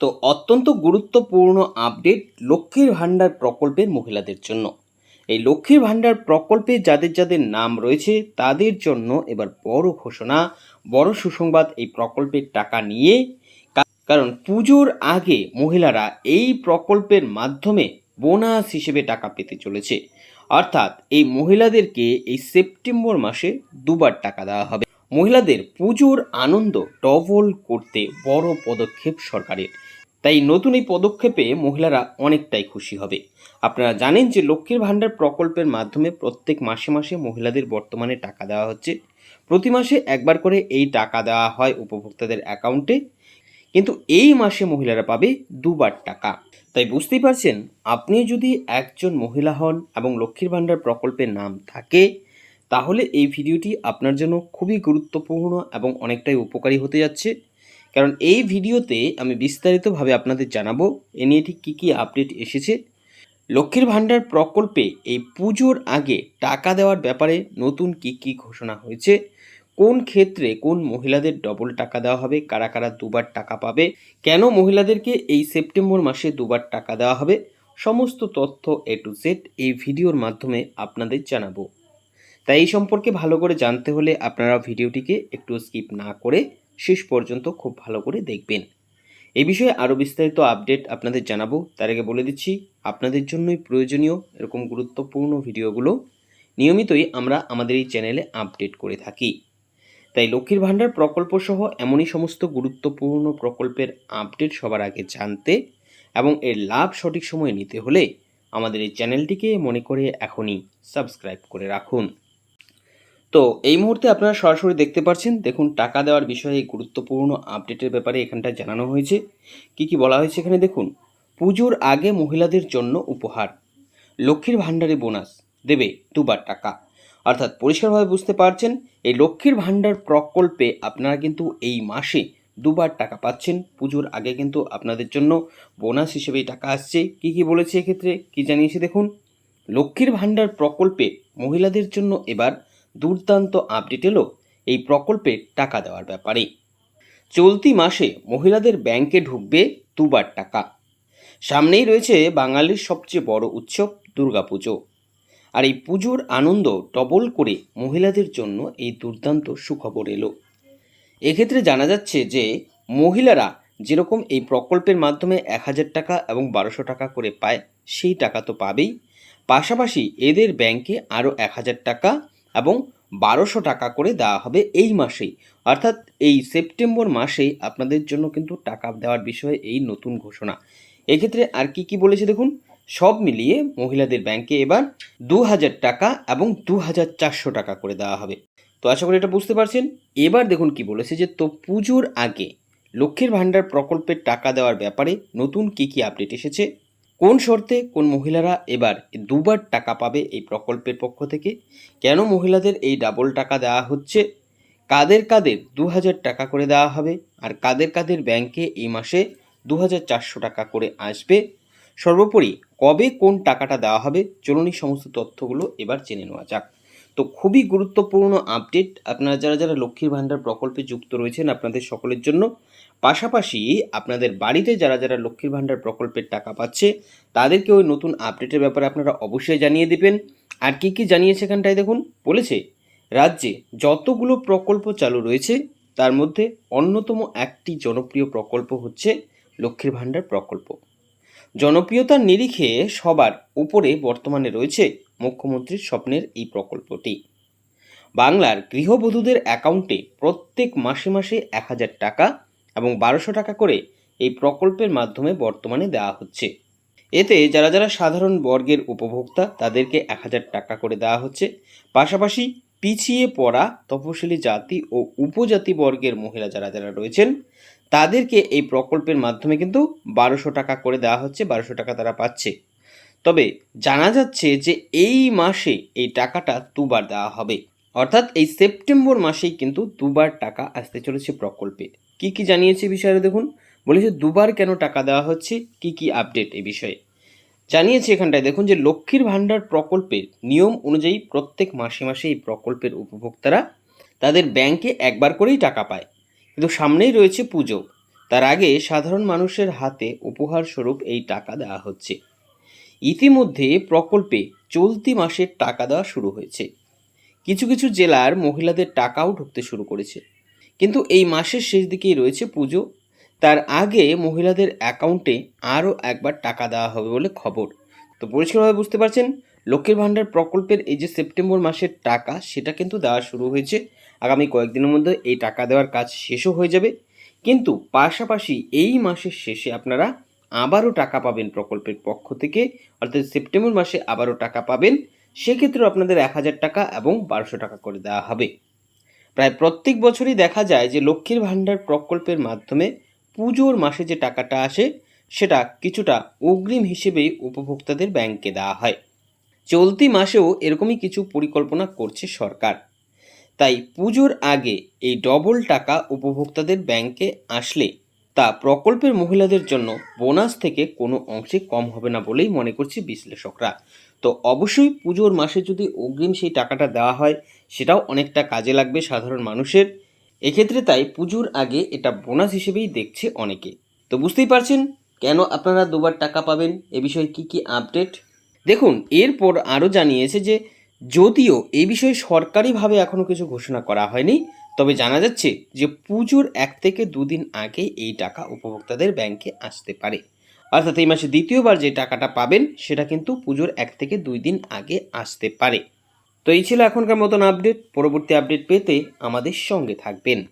তো অত্যন্ত গুরুত্বপূর্ণ আপডেট লক্ষ্মীর ভাণ্ডার প্রকল্পের মহিলাদের জন্য। এই লক্ষ্মীর ভাণ্ডার প্রকল্পে যাদের যাদের নাম রয়েছে তাদের জন্য এবার বড় ঘোষণা, বড় সুসংবাদ এই প্রকল্পের টাকা নিয়ে। কারণ পুজোর আগে মহিলারা এই প্রকল্পের মাধ্যমে বোনাস হিসেবে টাকা পেতে চলেছে। অর্থাৎ এই মহিলাদেরকে এই সেপ্টেম্বর মাসে দুবার টাকা দেওয়া হবে। মহিলাদের পুজোর আনন্দ ডবল করতে বড় পদক্ষেপ সরকারের। তাই নতুন এই পদক্ষেপে মহিলারা অনেকটাই খুশি হবে। আপনারা জানেন যে লক্ষ্মীর ভাণ্ডার প্রকল্পের মাধ্যমে প্রত্যেক মাসে মাসে মহিলাদের বর্তমানে টাকা দেওয়া হচ্ছে। প্রতি মাসে একবার করে এই টাকা দেওয়া হয় উপভোক্তাদের অ্যাকাউন্টে। কিন্তু এই মাসে মহিলারা পাবে দুবার টাকা। তাই বুঝতেই পারছেন, আপনি যদি একজন মহিলা হন এবং লক্ষ্মীর ভাণ্ডার প্রকল্পের নাম থাকে তাহলে এই ভিডিওটি আপনার জন্য খুবই গুরুত্বপূর্ণ এবং অনেকটাই উপকারী হতে যাচ্ছে। কারণ এই ভিডিওতে আমি বিস্তারিতভাবে আপনাদের জানাব, এ নিয়ে ঠিক কী কী আপডেট এসেছে। লক্ষ্মীর ভাণ্ডার প্রকল্পে এই পুজোর আগে টাকা দেওয়ার ব্যাপারে নতুন কী কী ঘোষণা হয়েছে? কোন ক্ষেত্রে কোন মহিলাদের ডবল টাকা দেওয়া হবে? কারা কারা দুবার টাকা পাবে? কেন মহিলাদেরকে এই সেপ্টেম্বর মাসে দুবার টাকা দেওয়া হবে? সমস্ত তথ্য এ টু জেড এই ভিডিওর মাধ্যমে আপনাদের জানাব। তাই এই সম্পর্কে ভালো করে জানতে হলে আপনারা ভিডিওটিকে একটু স্কিপ না করে শেষ পর্যন্ত খুব ভালো করে দেখবেন। এই বিষয়ে আরও বিস্তারিত আপডেট আপনাদের জানাব। তার আগে বলে দিচ্ছি, আপনাদের জন্যই প্রয়োজনীয় এরকম গুরুত্বপূর্ণ ভিডিওগুলো নিয়মিতই আমরা আমাদের এই চ্যানেলে আপডেট করে থাকি। তাই লক্ষ্মীর ভাণ্ডার প্রকল্প সহ এমনই সমস্ত গুরুত্বপূর্ণ প্রকল্পের আপডেট সবার আগে জানতে এবং এর লাভ সঠিক সময়ে নিতে হলে আমাদের এই চ্যানেলটিকে মনে করে এখনই সাবস্ক্রাইব করে রাখুন। তো এই মুহূর্তে আপনারা সরাসরি দেখতে পাচ্ছেন দেখুন টাকা দেওয়ার বিষয়ে এই গুরুত্বপূর্ণ আপডেটের ব্যাপারে এখানটায় জানানো হয়েছে। কি কি বলা হয়েছে এখানে দেখুন, পুজোর আগে মহিলাদের জন্য উপহার, লক্ষ্মীর ভাণ্ডারে বোনাস, দেবে দুবার টাকা। অর্থাৎ পরিষ্কারভাবে বুঝতে পারছেন, এই লক্ষ্মীর ভাণ্ডার প্রকল্পে আপনারা কিন্তু এই মাসে দুবার টাকা পাচ্ছেন। পুজোর আগে কিন্তু আপনাদের জন্য বোনাস হিসেবেই টাকা আসছে। কি কি বলেছে এক্ষেত্রে, কি জানিয়েছে দেখুন, লক্ষ্মীর ভাণ্ডার প্রকল্পে মহিলাদের জন্য এবার দুর্দান্ত আপডেট এলো এই প্রকল্পে টাকা দেওয়ার ব্যাপারে। চলতি মাসে মহিলাদের ব্যাংকে ঢুকবে দুবার টাকা। সামনেই রয়েছে বাঙালির সবচেয়ে বড় উৎসব দুর্গাপুজো। আর এই পুজোর আনন্দ ডবল করে মহিলাদের জন্য এই দুর্দান্ত সুখবর এলো। এক্ষেত্রে জানা যাচ্ছে যে, মহিলারা যেরকম এই প্রকল্পের মাধ্যমে এক হাজার টাকা এবং বারোশো টাকা করে পায়, সেই টাকা তো পাবেই। পাশাপাশি এদের ব্যাংকে আরও এক হাজার টাকা এবং বারোশো টাকা করে দেওয়া হবে এই মাসেই। অর্থাৎ এই সেপ্টেম্বর মাসেই আপনাদের জন্য কিন্তু টাকা দেওয়ার বিষয়ে এই নতুন ঘোষণা। এক্ষেত্রে আর কি কি বলেছে দেখুন? সব মিলিয়ে মহিলাদের ব্যাংকে এবার দু হাজার টাকা এবং দু হাজার চারশো টাকা করে দেওয়া হবে। তো আশা করি এটা বুঝতে পারছেন। এবার দেখুন কি বলেছে যে, তো পুজোর আগে লক্ষ্মীর ভাণ্ডার প্রকল্পের টাকা দেওয়ার ব্যাপারে নতুন কি কি আপডেট এসেছে? কোন শর্তে কোন মহিলারা এবার দুবার টাকা পাবে এই প্রকল্পের পক্ষ থেকে? কেন মহিলাদের এই ডাবল টাকা দেওয়া হচ্ছে? কাদের কাদের দু হাজার টাকা করে দেওয়া হবে? আর কাদের কাদের ব্যাংকে এই মাসে দু হাজার চারশো টাকা করে আসবে? সর্বোপরি কবে কোন টাকাটা দেওয়া হবে? চলুন সমস্ত তথ্যগুলো এবার জেনে নেওয়া যাক। তো খুবই গুরুত্বপূর্ণ আপডেট আপনারা যারা যারা লক্ষ্মীর ভাণ্ডার প্রকল্পে যুক্ত রয়েছেন আপনাদের সকলের জন্য। পাশাপাশি আপনাদের বাড়িতে যারা যারা লক্ষ্মীর ভাণ্ডার প্রকল্পের টাকা পাচ্ছে, তাদেরকে ওই নতুন আপডেটের ব্যাপারে আপনারা অবশ্যই জানিয়ে দিবেন। আর কি কি জানিয়েছে এখানটায় দেখুন? বলেছে, রাজ্যে যতগুলো প্রকল্প চালু রয়েছে, তার মধ্যে অন্যতম একটি জনপ্রিয় প্রকল্প হচ্ছে লক্ষ্মীর ভাণ্ডার প্রকল্প। জনপ্রিয়তার নিরিখে সবার উপরে বর্তমানে রয়েছে মুখ্যমন্ত্রীর স্বপ্নের এই প্রকল্পটি। বাংলার গৃহবধূদের অ্যাকাউন্টে প্রত্যেক মাসে মাসে এক হাজার টাকা এবং বারোশো টাকা করে এই প্রকল্পের মাধ্যমে বর্তমানে দেওয়া হচ্ছে। এতে যারা যারা সাধারণ বর্গের উপভোক্তা, তাদেরকে এক হাজার টাকা করে দেওয়া হচ্ছে। পাশাপাশি পিছিয়ে পড়া তপশিলি জাতি ও উপজাতি বর্গের মহিলা যারা যারা রয়েছেন তাদেরকে এই প্রকল্পের মাধ্যমে কিন্তু বারোশো টাকা করে দেওয়া হচ্ছে, বারোশো টাকা তারা পাচ্ছে। তবে জানা যাচ্ছে যে এই মাসে এই টাকাটা দুবার দেওয়া হবে। অর্থাৎ এই সেপ্টেম্বর মাসেই কিন্তু দুবার টাকা আসতে চলেছে প্রকল্পে। কি কি জানিয়েছে বিষয়ে দেখুন। বলেছে দুবার কেন টাকা দেওয়া হচ্ছে, কি কি আপডেট এ বিষয়ে। জানিয়েছে এখানটায় দেখুন যে লক্ষ্মীর ভাণ্ডার প্রকল্পের নিয়ম অনুযায়ী প্রত্যেক মাসে মাসে এই প্রকল্পের উপভোক্তারা তাদের ব্যাংকে একবার করেই টাকা পায়। কিন্তু সামনেই রয়েছে পুজো। তার আগে সাধারণ মানুষের হাতে উপহার স্বরূপ এই টাকা দেওয়া হচ্ছে। ইতিমধ্যে প্রকল্পে চলতি মাসের টাকা দেওয়া শুরু হয়েছে। কিছু কিছু জেলার মহিলাদের টাকাও ঢুকতে শুরু করেছে। কিন্তু এই মাসের শেষ দিকেই রয়েছে পুজো। তার আগে মহিলাদের অ্যাকাউন্টে আরও একবার টাকা দেওয়া হবে বলে খবর। তো পরিষ্কারভাবে বুঝতে পারছেন, লক্ষ্মীর ভাণ্ডার প্রকল্পের এই যে সেপ্টেম্বর মাসের টাকা, সেটা কিন্তু দেওয়া শুরু হয়েছে। আগামী কয়েকদিনের মধ্যে এই টাকা দেওয়ার কাজ শেষও হয়ে যাবে। কিন্তু পাশাপাশি এই মাসের শেষে আপনারা আবারও টাকা পাবেন প্রকল্পের পক্ষ থেকে, অর্থাৎ সেপ্টেম্বর মাসে আবারও টাকা পাবেন। সেক্ষেত্রেও আপনাদের এক হাজার টাকা এবং বারোশো টাকা করে দেওয়া হবে। প্রায় প্রত্যেক বছরই দেখা যায় যে লক্ষ্মীর ভাণ্ডার প্রকল্পের মাধ্যমে পুজোর মাসে যে টাকাটা আসে, সেটা কিছুটা অগ্রিম হিসেবেই উপভোক্তাদের ব্যাংকে দেওয়া হয়। চলতি মাসেও এরকমই কিছু পরিকল্পনা করছে সরকার। তাই পুজোর আগে এই ডবল টাকা উপভোক্তাদের ব্যাংকে আসলে তা প্রকল্পের মহিলাদের জন্য বোনাস থেকে কোনো অংশে কম হবে না বলেই মনে করছে বিশ্লেষকরা। তো অবশ্যই পুজোর মাসে যদি অগ্রিম সেই টাকাটা দেওয়া হয়, সেটাও অনেকটা কাজে লাগবে সাধারণ মানুষের। এক্ষেত্রে তাই পুজোর আগে এটা বোনাস হিসেবেই দেখছে অনেকে। তো বুঝতেই পারছেন কেন আপনারা দুবার টাকা পাবেন? এ বিষয়ে কি কি আপডেট দেখুন, এরপর আরও জানিয়েছে যে যদিও এই বিষয়ে সরকারিভাবে এখনও কিছু ঘোষণা করা হয়নি, তবে জানা যাচ্ছে যে পুজোর এক থেকে দুদিন আগে এই টাকা উপভোক্তাদের ব্যাংকে আসতে পারে। অর্থাৎ এই মাসে দ্বিতীয়বার যে টাকাটা পাবেন, সেটা কিন্তু পুজোর এক থেকে দুই দিন আগে আসতে পারে। তো এই ছিল এখনকার মতন আপডেট। পরবর্তী আপডেট পেতে আমাদের সঙ্গে থাকবেন।